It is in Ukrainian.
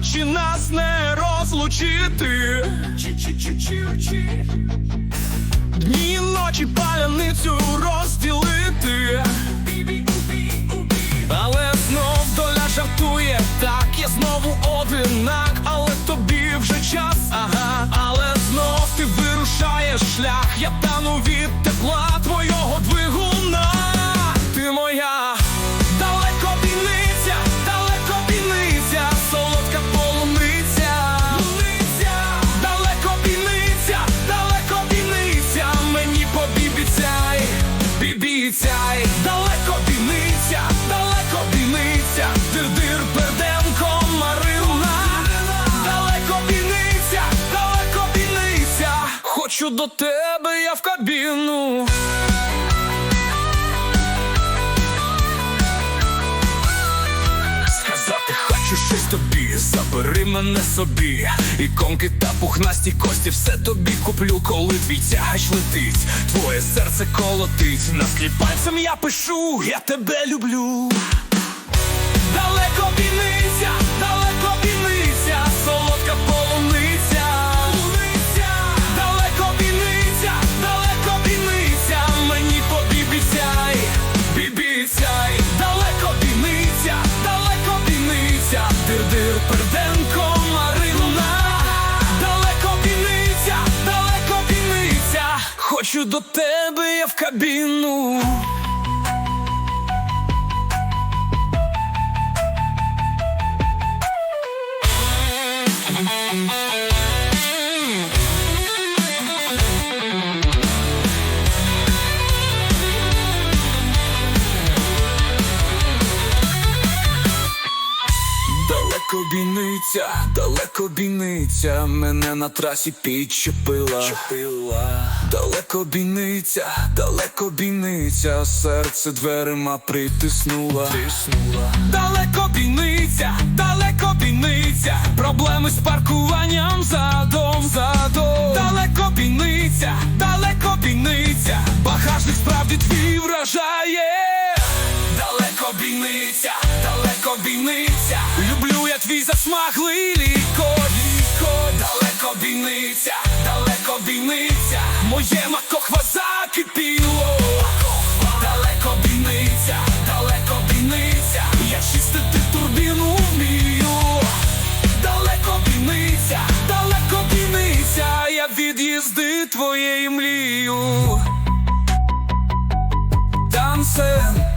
ночі нас не розлучити. Дні і ночі паляницю розділити. Але знов доля жартує так, я знову одинак, але тобі вже час, ага, але знов ти вирушаєш шлях, я тану від тепла твого двигуна. Ти моя до тебе, я в кабіну. Сказати щось тобі, забери мене собі Іконки та пухнасті кості, все тобі куплю, коли твій тягач летить, твоє серце колотить, на склі пальцем я пишу, я тебе люблю. Далеко бійниця, до тебе, я в кабіну. Далеко бійниця, далеко бійниця, мене на трасі підчепила. Чепила. Далеко бійниця, далеко бійниця, серце дверима притиснула. Далеко бійниця, далеко бійниця, проблеми з паркуванням задом, задом. Далеко бійниця, далеко бійниця, багажник справді твій вражає. Далеко бійниця, далеко бійниця, засмаглий ліко, ліко, далеко бійниця, далеко бійниця, моє макохва закипіло. Далеко бійниця, далеко бійниця, я чистити турбіну вмію. Далеко бійниця, далеко бійниця, я від'їзди твоєї мрію. Дансен